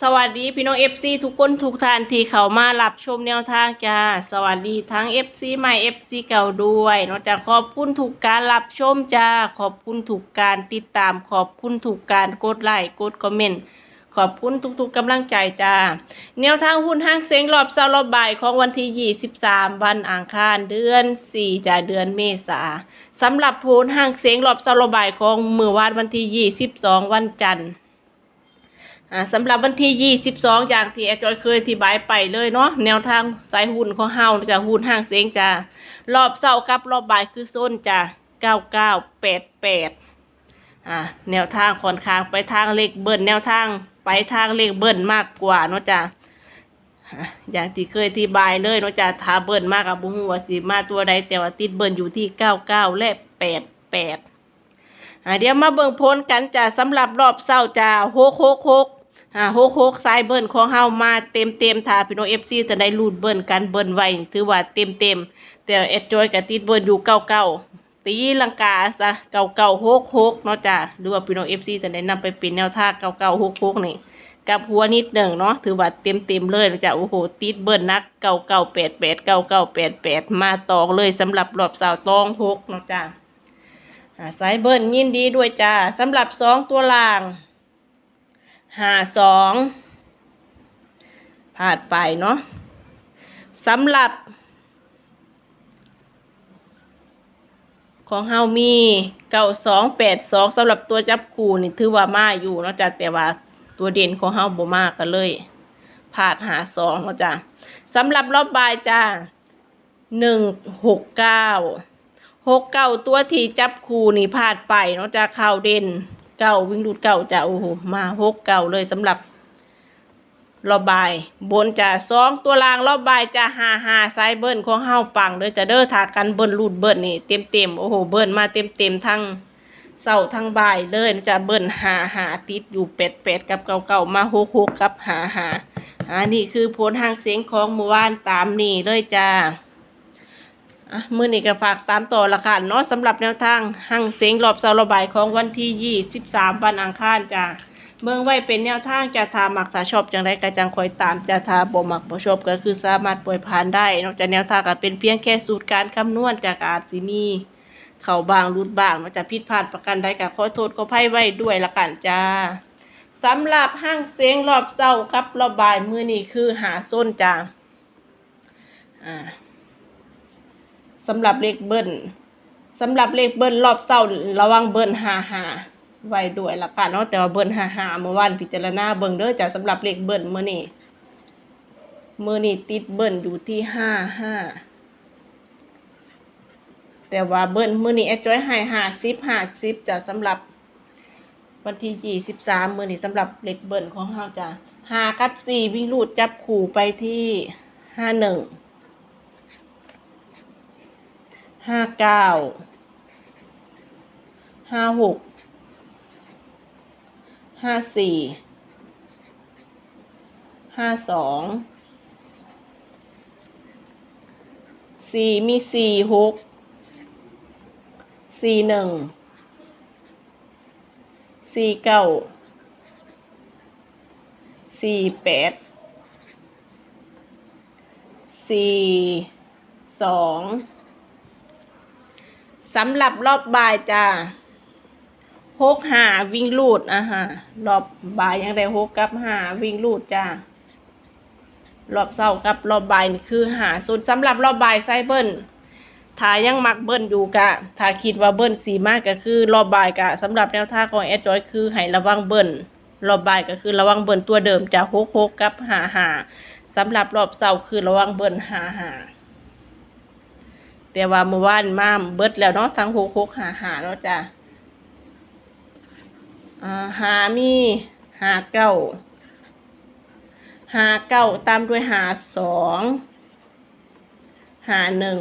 สวัสดีพี่น้องเอฟซีทุกคนทุกท่านที่เข้ามารับชมแนวทางจ้าสวัสดีทั้งเอฟซีใหม่เอฟซีเก่าด้วยนอกจากขอบคุณถูกการรับชมจ้าขอบคุณถูกการติดตาม ขอบคุณถูกการกดไลค์กดคอมเมนต์ขอบคุณทุกๆกำลังใจจ้าแนวทางหุ้นห้างเซ็งรอบเสารอบบ่ายของวันที่ 23 วันอังคารเดือน 4จากเดือนเมษาสำหรับโพลห้างเซ็งรอบเสาร์รอบบ่ายของมือวานวันที่ 22 วันจันทร์ อ่าสำหรับวันที่ 22 อย่างที่อาจอยเคยอธิบายไปเลยเนาะแนวทางสายหุ้นของเฮาจะหุ้นห้างเสียงจ้ารอบเสาร์กับรอบบ่ายคือโซนจ้ะ9988อ่าแนวทางค่อนข้างไปทางเลขเบิ้ลแนวทางไปทางเลขเบิ้ลมากกว่าเนาะจ้ะอ่าอย่างที่เคยอธิบายเลยเนาะจ้ะถ้าเบิ้ลมากกับบุ้งว่าสิมาตัวใดแต่ว่าติดเบิ้ลอยู่ที่ 99 และ 88อ่าเดี๋ยวมาเบิ่งผลกันจ้ะสำหรับรอบเสาร์จ้ะ666 อ่าหกหกสายเบิ้ลของเฮามาเต็มเต็มๆถ้าพี่น้องเอฟซีจะได้รูดเบิ้ลกันเบิ้ลไว้ถือว่าเต็มเต็มแต่เอ็ดจอยกับติดเบิ้ลอยู่เก้าเก้าตีลังกาซะเก้าเก้าหกหกเนาะจ้ะหรือว่าพี่น้องเอฟซีจะได้นำไปเป็นแนวทางเก้าเก้าหกหกนี่กับหัวนิดหนึ่งเนาะถือว่าเต็มเต็มเลยนาะจ้ะโอ้โหติดเบิ้ลนักเก้าเก้าแปดแปดเก้าเก้าแปดแปดมาตองเลยสำหรับรอบสาวตองหกเนาะจ้ะอ่าสายเบิ้ลยินดีด้วยจ้าสำหรับสองตัวล่าง ห้าสองผ่านไปเนาะสำหรับ ของเฮามีเก้าสองแปดสองสำหรับตัวจับคู่นี่ถือว่ามาอยู่เนาะจ้ะแต่ว่าตัวเด่นของเฮาบ่มากกันเลยผ่าดหาสองเนาะจ้ะสำหรับรอบบายจ้าหนึ่งหกเก้าหกเก้าตัวที่จับคู่นี่พลาดไปเนาะจ้ะข่าวเด่น เก้าวิ่งดูดเก้าจะโอ้โหมาหกเก้าเลยสำหรับรอบบ่าย บนจะสองตัวล่างรอบบ่ายจะห้าห้าสายเบิ้ลของเฮาปังเด้อจะเด้อถากันเบิ้ลรูดเบิ้ลนี่เต็มเต็มโอ้โหเบิ้ลมาเต็มเต็มทั้งเสาทั้งบ่ายเลยจะเบิ้ลหาหาติดอยู่เป็ดเป็ดกับเก่าเก่ามาหกหกกับหาหาอันนี้คือผลทางเสียงของเมื่อวานตามนี่เลยจ้า อะมื้อนี้ก็ฝากตามต่อละค่ะเนาะสำหรับแนวทางหั่งเสียงรอบเสาระบายของวันที่23วันอังคารจ้ะเมืองไว้เป็นแนวทางจะทามักถ้าชอบจังไรก็จังคอยตามจะทาบ่มักบ่ชอบก็คือสามารถปล่อยผ่านได้ นอกจากแนวทางก็เป็นเพียงแค่สูตรการคำนวณจากอาจสิมี เข้าบางรุดบางมันจะผิดพลาดประกันใดก็ขอโทษขออภัยไว้ด้วยละกันจ้าสำหรับห้างเสียงรอบเสาครับรอบบ่ายมื้อนี้คือหาส้นจ้าอ่าำหรับเลขเบิ้ลสำหรับเลขเบิ้ลรอบเศร้าระวังเบิ้ลหาหาไว้ด้วยละกันเนาะแต่ว่าเบิ้ลหาหาเมื่อวานพิจารณาเบิ่งเด้อจ้ะสำหรับเลขเบิ้ลมื้อนี้มื้อนี้ติดเบิ้ลอยู่ที่ห้าห้าแต่ว่าเบิ้ลมื้อนี้แอดจอยให้ห้าสิบห้าสิบจ้ะสำหรับวันที่ยี่สิบสามมื้อนี้สำหรับเลขเบิ้ลของเฮาจ้ะห้ากับสี่วิ่งรูดจับขู่ไปที่ห้าหนึ่ง ห้าเก้าห้าหกห้าสี่ห้าสองสี่มีสี่หกสี่หนึ่งสี่เก้าสี่แปดสี่สอง สำหรับรอบบ่ายจ้าหกหาวิ่งลูดอะฮะรอบบ่ายยังได้หกกับหาวิ่งลูดจ้ารอบเศร้ากับรอบบ่ายนี่คือหาส่วนสำหรับรอบบ่ายไซเบิลถ้ายังมักเบิ้ลอยู่กะถ้าคิดว่าเบิ้ลสีมากก็คือรอบบ่ายกะสำหรับแนวท่าของแอดจอยคือให้ระวังเบิ้ลรอบบ่ายก็คือระวังเบิ้ลตัวเดิมจะหกหกกับหาหาสำหรับรอบเศร้าคือระวังเบิ้ลหาหา แต่ว่าเมื่อวานมาเบิดแล้วเนาะทั้งหกหกหาหาเนาะจ้ะอ่าหามีหาเก้าหาเก้าตามด้วยหาสองหาหนึ่ง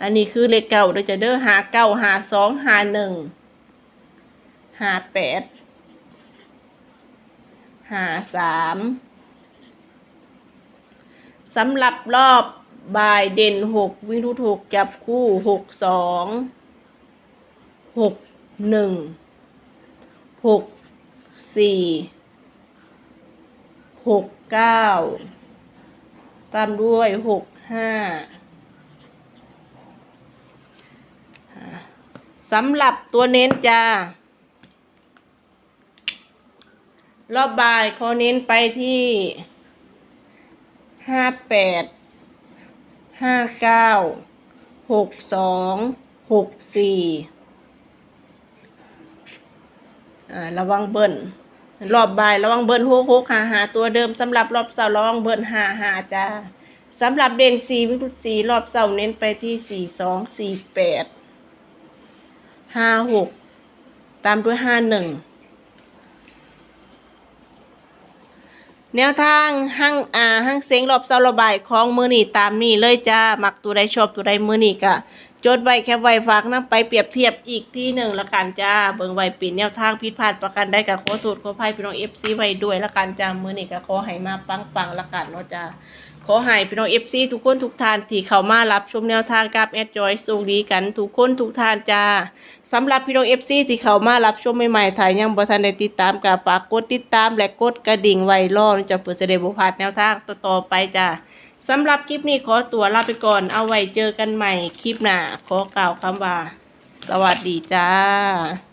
อันนี้คือเลขเก้าโดยจะเด้อหาเก้าหาสองหาหนึ่งหาแปดหาสามสำหรับรอบ บายเด่นหกวิ่งทุกหกจับคู่หกสองหกหนึ่งหกสี่หกเก้าตามด้วยหกห้าสำหรับตัวเน้นจ้ารอบบ่ายเขาเน้นไปที่ห้าแปด ห้าเก้าหกสองหกสี่ระวังเบิ้ลรอบบ่ายระวังเบิ้ลหกหกหาหาตัวเดิมสำหรับรอบเสาร์ระวังเบิ้ลหาหาจ้าสำหรับเด่นสี่วิพุสีรอบเสาร์เน้นไปที่สี่สองสี่แปดห้าหกตามด้วยห้าหนึ่ง แนวทางห้างอ่าห้างเซ็งรอบเสาระบายของมือนี่ตามนี่เลยจ้ามักตัวใดชอบตัวใดมือนี่กะจดไว้แคบไว้ฝากนํไปเปรียบเทียบอีกที่หนึ่งละกันจ้าเบิ่งไว้ปิดแนวทางผิดพลาดประกันได้กับขอโทษขออภัยพี่น้องเอฟซีไว้ด้วยละกันจ้ามือนี่กะขอให้มาปังปังๆละกันเนาะจ้า ขอให้พี่น้องเอฟซีทุกคนทุกท่านที่เข้ามารับชมแนวทางกับแอดจอยสูงดีกันทุกคนทุกท่านจ้าสำหรับพี่น้องเอฟซีที่เข้ามารับชมใหม่ๆถ่ายยังบ่ทันได้ติดตามก็ฝากกดติดตามและกดกระดิ่งไว้รอจะเปิดจะได้บ่พลาดแนวทางต่อๆไปจ้าสำหรับคลิปนี้ขอตัวลาไปก่อนเอาไว้เจอกันใหม่คลิปหน้าขอกล่าวคำว่า สวัสดีจ้า